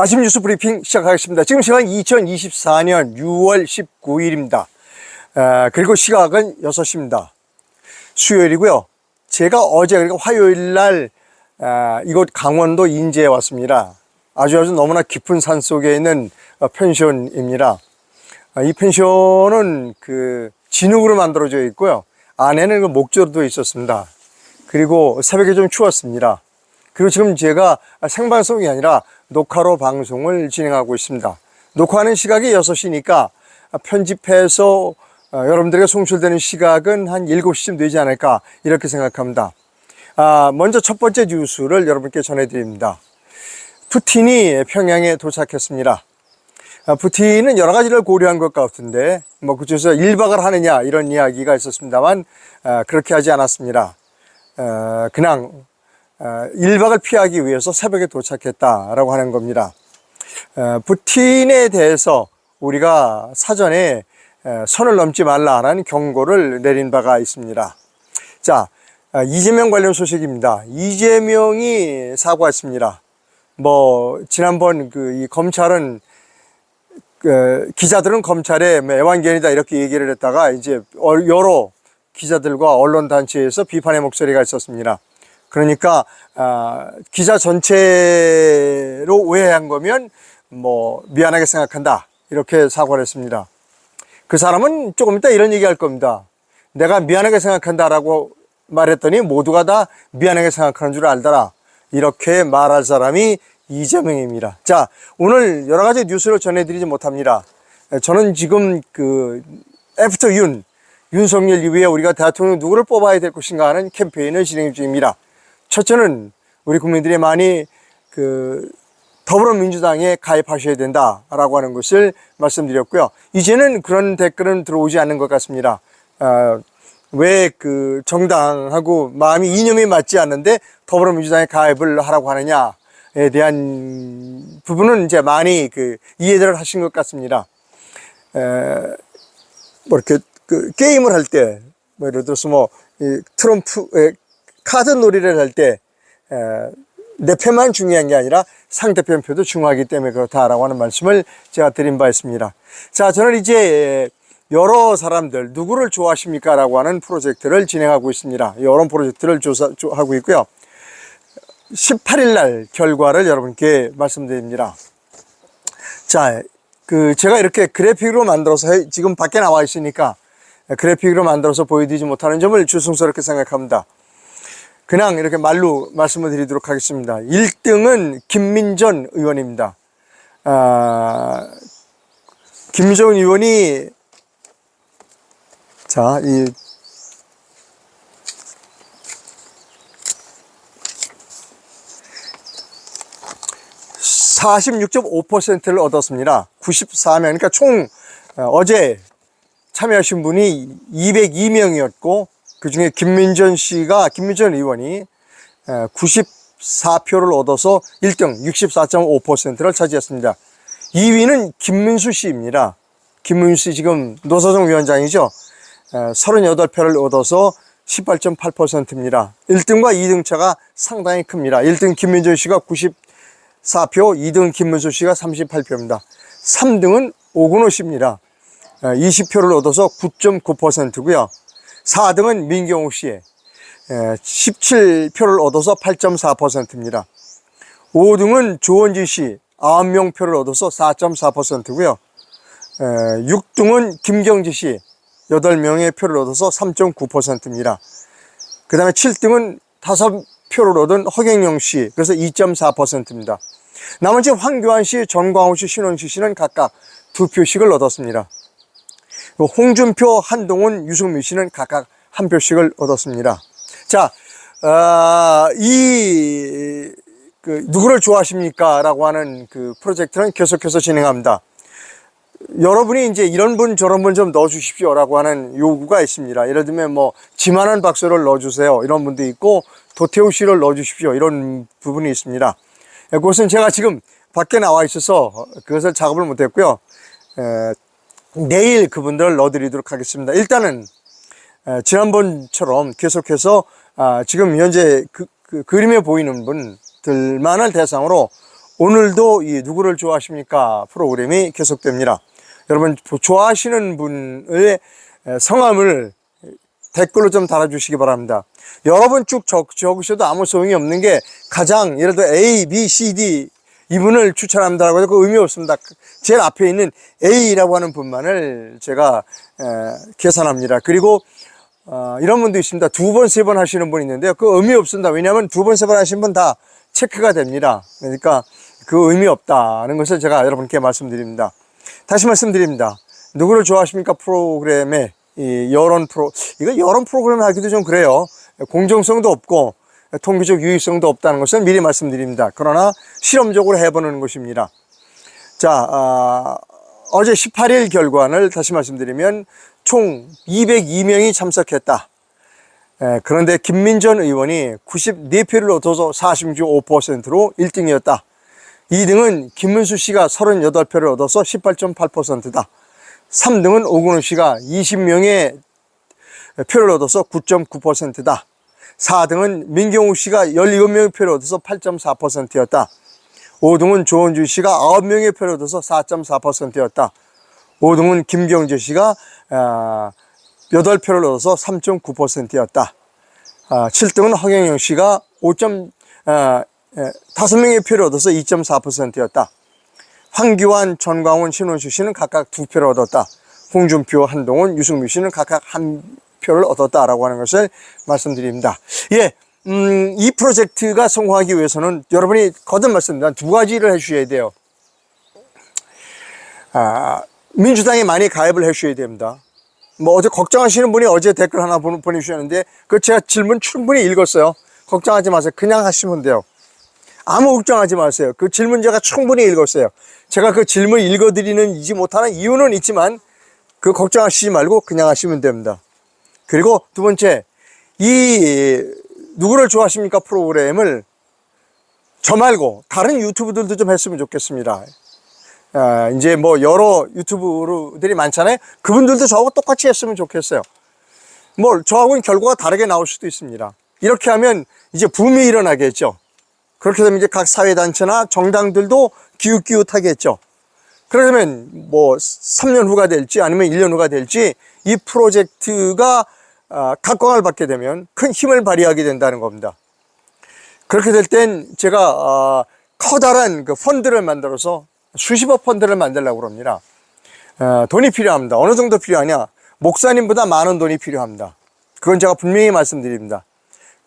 아침 뉴스 브리핑 시작하겠습니다. 지금 시간 2024년 6월 19일입니다. 그리고 시각은 6시입니다. 수요일이고요. 제가 어제 그러니까 화요일 날 아, 이곳 강원도 인제에 왔습니다. 아주 아주 너무나 깊은 산 속에 있는 어, 펜션입니다. 아, 이 펜션은 그 진흙으로 만들어져 있고요. 안에는 그 목조도 있었습니다. 그리고 새벽에 좀 추웠습니다. 그리고 지금 제가 생방송이 아니라 녹화로 방송을 진행하고 있습니다. 녹화하는 시각이 6시니까 편집해서 어, 여러분들에게 송출되는 시각은 한 7시쯤 되지 않을까 이렇게 생각합니다. 아, 먼저 첫 번째 뉴스를 여러분께 전해드립니다. 푸틴이 평양에 도착했습니다. 아, 푸틴은 여러 가지를 고려한 것 같은데 뭐 그중에서 1박을 하느냐 이런 이야기가 있었습니다만 아, 그렇게 하지 않았습니다. 어, 그냥 어, 1박을 피하기 위해서 새벽에 도착했다라고 하는 겁니다. 어, 푸틴에 대해서 우리가 사전에 에, 선을 넘지 말라라는 경고를 내린 바가 있습니다. 자, 아, 이재명 관련 소식입니다. 이재명이 사과했습니다. 뭐 지난번 그 이 검찰은 그 기자들은 검찰의 뭐 애완견이다 이렇게 얘기를 했다가 이제 어- 여러 기자들과 언론 단체에서 비판의 목소리가 있었습니다. 그러니까 아, 기자 전체로 오해한 거면 뭐 미안하게 생각한다 이렇게 사과를 했습니다. 그 사람은 조금 이따 이런 얘기 할 겁니다. 내가 미안하게 생각한다라고 말했더니 모두가 다 미안하게 생각하는 줄 알더라. 이렇게 말할 사람이 이재명입니다. 자, 오늘 여러 가지 뉴스를 전해드리지 못합니다. 저는 지금 그 애프터 윤, 윤석열 이후에 우리가 대통령 누구를 뽑아야 될 것인가 하는 캠페인을 진행 중입니다. 첫째는 우리 국민들이 많이 그 더불어민주당에 가입하셔야 된다라고 하는 것을 말씀드렸고요. 이제는 그런 댓글은 들어오지 않는 것 같습니다. 아, 왜그 정당하고 마음이 이념이 맞지 않는데 더불어민주당에 가입을 하라고 하느냐에 대한 부분은 이제 많이 그 이해를 하신 것 같습니다. 에, 뭐 이렇게 그 게임을 할 때, 뭐 예를 들어서 뭐, 이 트럼프의 카드 놀이를 할 때, 에, 내 표만 중요한 게 아니라 상대편 표도 중요하기 때문에 그렇다라고 하는 말씀을 제가 드린 바 있습니다. 자, 저는 이제 여러 사람들, 누구를 좋아하십니까? 라고 하는 프로젝트를 진행하고 있습니다. 여러 프로젝트를 조사 하고 있고요. 18일 날 결과를 여러분께 말씀드립니다. 자, 그 제가 이렇게 그래픽으로 만들어서 해- 지금 밖에 나와 있으니까 그래픽으로 만들어서 보여드리지 못하는 점을 주승스럽게 생각합니다. 그냥 이렇게 말로 말씀을 드리도록 하겠습니다. 1등은 김민전 의원입니다. 아, 김민전 의원이 자, 이 46.5%를 얻었습니다. 94명. 그러니까 총 어, 어제 참여하신 분이 202명이었고 그 중에 김민전 씨가 김민전 의원이 94표를 얻어서 1등 64.5%를 차지했습니다. 2위는 김민수 씨입니다. 김민수 씨 지금 노사정 위원장이죠. 38표를 얻어서 18.8%입니다. 1등과 2등 차가 상당히 큽니다. 1등 김민전 씨가 94표, 2등 김문수 씨가 38표입니다. 3등은 오근호 씨입니다. 20표를 얻어서 9.9%고요. 4등은 민경욱 씨, 17표를 얻어서 8.4%입니다. 5등은 조원지 씨, 9명 표를 얻어서 4.4%고요. 6등은 김경지 씨, 8명의 표를 얻어서 3.9%입니다. 그 다음에 7등은 5표를 얻은 허경영 씨, 그래서 2.4%입니다. 나머지 황교안 씨, 전광호 씨, 신원식 씨는 각각 2표씩을 얻었습니다. 홍준표, 한동훈, 유승민 씨는 각각 한 표씩을 얻었습니다. 자, 어, 이, 그, 누구를 좋아하십니까? 라고 하는 그 프로젝트는 계속해서 진행합니다. 여러분이 이제 이런 분 저런 분 좀 넣어주십시오 라고 하는 요구가 있습니다. 예를 들면 뭐 지만한 박수를 넣어주세요 이런 분도 있고 도태우 씨를 넣어주십시오 이런 부분이 있습니다. 예, 그것은 제가 지금 밖에 나와 있어서 그것을 작업을 못했고요. 에, 내일 그분들을 넣어드리도록 하겠습니다. 일단은 에, 지난번처럼 계속해서 아, 지금 현재 그, 그 그림에 보이는 분들만을 대상으로 오늘도 이 누구를 좋아하십니까 프로그램이 계속됩니다. 여러분 좋아하시는 분의 성함을 댓글로 좀 달아주시기 바랍니다. 여러 번쭉 적, 적으셔도 아무 소용이 없는 게 가장 예를 들어 A, B, C, D 이분을 추천합니다라고 해도 그 의미 없습니다. 제일 앞에 있는 A라고 하는 분만을 제가 에, 계산합니다. 그리고 어, 이런 분도 있습니다. 두 번, 세 번 하시는 분이 있는데요. 그 의미 없습니다. 왜냐하면 두 번, 세 번 하신 분 다 체크가 됩니다. 그러니까 그 의미 없다는 것을 제가 여러분께 말씀드립니다. 다시 말씀드립니다. 누구를 좋아하십니까? 프로그램에 이 여론 프로, 이거 여론 프로그램 하기도 좀 그래요. 공정성도 없고 통계적 유의성도 없다는 것을 미리 말씀드립니다. 그러나 실험적으로 해보는 것입니다. 자, 아, 어제 18일 결과를 다시 말씀드리면 총 202명이 참석했다. 에, 그런데 김민전 의원이 94표를 얻어서 46.5%로 1등이었다. 2등은 김문수 씨가 38표를 얻어서 18.8%다. 3등은 오근우 씨가 20명의 표를 얻어서 9.9%다. 4등은 민경욱 씨가 17명의 표를 얻어서 8.4%였다. 5등은 조원주 씨가 9명의 표를 얻어서 4.4%였다. 5등은 김경재 씨가 8표를 얻어서 3.9%였다. 7등은 허경영 씨가 5. 5명의 표를 얻어서 2.4%였다. 황교안, 전광훈, 신원수 씨는 각각 두 표를 얻었다. 홍준표, 한동훈, 유승민 씨는 각각 한 표를 얻었다라고 하는 것을 말씀드립니다. 예, 음, 이 프로젝트가 성공하기 위해서는 여러분이 거듭 말씀드립니다. 두 가지를 해주셔야 돼요. 아, 민주당에 많이 가입을 해주셔야 됩니다. 뭐 어제 걱정하시는 분이 어제 댓글 하나 보내- 보내주셨는데 그 제가 질문 충분히 읽었어요. 걱정하지 마세요. 그냥 하시면 돼요. 아무 걱정하지 마세요. 그 질문 제가 충분히 읽었어요. 제가 그 질문 읽어드리는 이지 못하는 이유는 있지만 그 걱정하시지 말고 그냥 하시면 됩니다. 그리고 두 번째, 이 누구를 좋아하십니까 프로그램을 저 말고 다른 유튜브들도 좀 했으면 좋겠습니다. 아, 이제 뭐 여러 유튜브들이 많잖아요. 그분들도 저하고 똑같이 했으면 좋겠어요. 뭐 저하고는 결과가 다르게 나올 수도 있습니다. 이렇게 하면 이제 붐이 일어나겠죠. 그렇게 되면 이제 각 사회단체나 정당들도 기웃기웃하겠죠. 그러면 뭐 3년 후가 될지 아니면 1년 후가 될지 이 프로젝트가 아, 각광을 받게 되면 큰 힘을 발휘하게 된다는 겁니다. 그렇게 될 땐 제가 아, 커다란 그 펀드를 만들어서 수십억 펀드를 만들려고 합니다. 어, 돈이 필요합니다. 어느 정도 필요하냐? 목사님보다 많은 돈이 필요합니다. 그건 제가 분명히 말씀드립니다.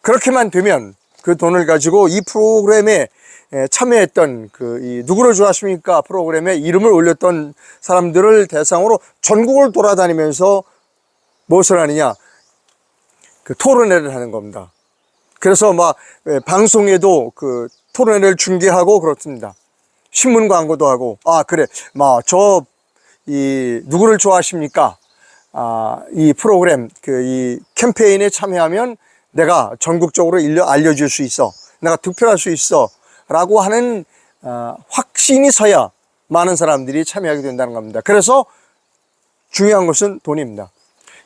그렇게만 되면 그 돈을 가지고 이 프로그램에 에, 참여했던 그이 누구를 좋아하십니까 프로그램에 이름을 올렸던 사람들을 대상으로 전국을 돌아다니면서 무엇을 하느냐 그 토론회를 하는 겁니다. 그래서 막 에, 방송에도 그 토론회를 중계하고 그렇습니다. 신문 광고도 하고 아 그래 막 저 이 누구를 좋아하십니까? 아 이 프로그램 그 이 캠페인에 참여하면 내가 전국적으로 일려 알려줄 수 있어. 내가 득표할 수 있어. 라고 하는 어, 확신이 서야 많은 사람들이 참여하게 된다는 겁니다. 그래서 중요한 것은 돈입니다.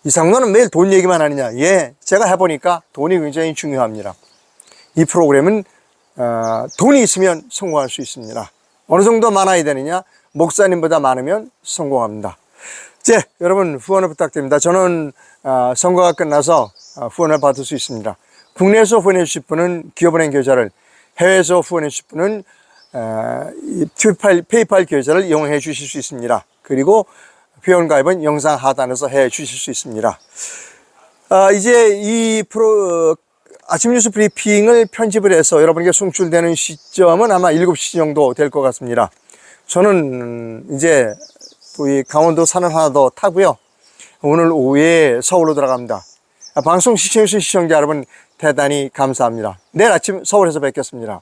이상로는 매일 돈 얘기만 하느냐? 예, 제가 해보니까 돈이 굉장히 중요합니다. 이 프로그램은 어, 돈이 있으면 성공할 수 있습니다. 어느 정도 많아야 되느냐? 목사님보다 많으면 성공합니다. 제 여러분 후원을 부탁드립니다. 저는 어, 선거가 끝나서 어, 후원을 받을 수 있습니다. 국내에서 후원해 주실 분은 기업은행 계좌를, 해외에서 후원해 주실 분은 어, 이 페이팔 계좌를 이용해 주실 수 있습니다. 그리고 회원 가입은 영상 하단에서 해 주실 수 있습니다. 아, 이제 이 프로, 어, 아침 뉴스 브리핑을 편집을 해서 여러분에게 송출되는 시점은 아마 7시 정도 될 것 같습니다. 저는 이제 또이 강원도 산을 하나 더 타고요. 오늘 오후에 서울로 들어갑니다. 아, 방송 시청해주신 시청자 여러분 대단히 감사합니다. 내일 아침 서울에서 뵙겠습니다.